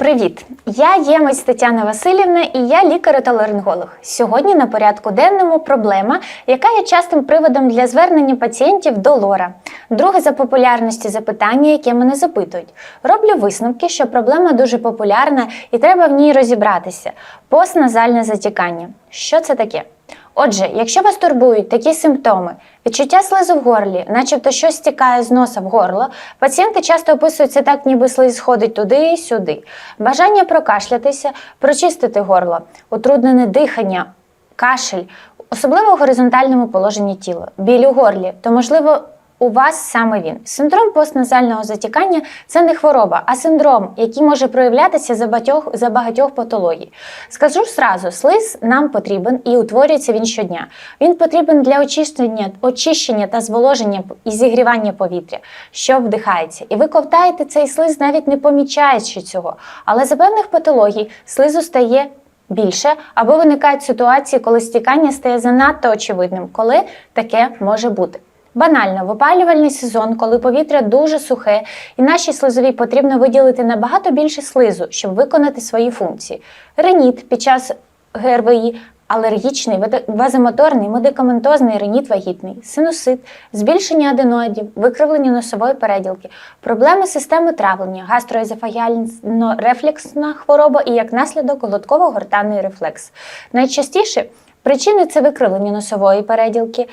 Привіт! Я ємець Тетяна Васильівна і я лікар-отоларинголог. Сьогодні на порядку денному проблема, яка є частим приводом для звернення пацієнтів до лора. Друге за популярності запитання, яке мене запитують. Роблю висновки, що проблема дуже популярна і треба в ній розібратися. Постназальне затікання. Що це таке? Отже, якщо вас турбують такі симптоми, відчуття слизу в горлі, начебто щось стікає з носа в горло, пацієнти часто описуються так, ніби слиз сходить туди і сюди. Бажання прокашлятися, прочистити горло, утруднене дихання, кашель, особливо в горизонтальному положенні тіла, біль у горлі, то можливо. У вас саме він. Синдром постназального затікання це не хвороба, а синдром, який може проявлятися за багатьох, за багатьох патологій. Скажу зразу, слиз нам потрібен і утворюється він щодня. Він потрібен для очищення, очищення та зволоження і зігрівання повітря, що вдихається. І ви ковтаєте цей слиз, навіть не помічаючи цього. Але за певних патологій слизу стає більше або виникають ситуації, коли стікання стає занадто очевидним, коли таке може бути. Банально, в опалювальний сезон, коли повітря дуже сухе, і нашій слизовій потрібно виділити набагато більше слизу, щоб виконати свої функції. Реніт під час ГРВІ, алергічний, вазомоторний, медикаментозний реніт вагітний, синусит, збільшення аденоїдів, викривлення носової переділки, проблеми системи травлення, гастроезофагіально-рефлексна хвороба і як наслідок глотково-гортанний рефлекс. Найчастіше Причини це викривлення носової переділки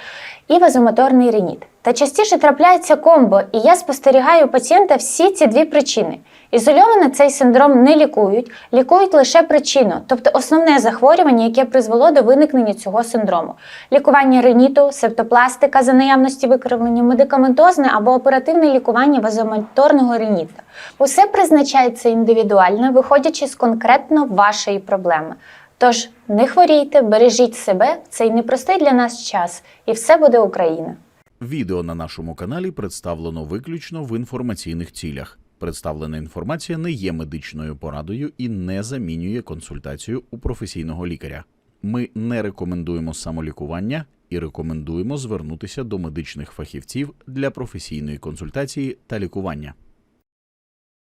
і вазомоторний реніт. Та частіше трапляється комбо, і я спостерігаю у пацієнта всі ці дві причини. Ізольовано цей синдром не лікують, лікують лише причину, тобто основне захворювання, яке призвело до виникнення цього синдрому. Лікування реніту, септопластика за наявності викривлення, медикаментозне або оперативне лікування вазомоторного реніта. Усе призначається індивідуально, виходячи з конкретно вашої проблеми. Тож не хворійте, бережіть себе цей непростий для нас час, і все буде Україна. Відео на нашому каналі представлено виключно в інформаційних цілях. Представлена інформація не є медичною порадою і не замінює консультацію у професійного лікаря. Ми не рекомендуємо самолікування і рекомендуємо звернутися до медичних фахівців для професійної консультації та лікування.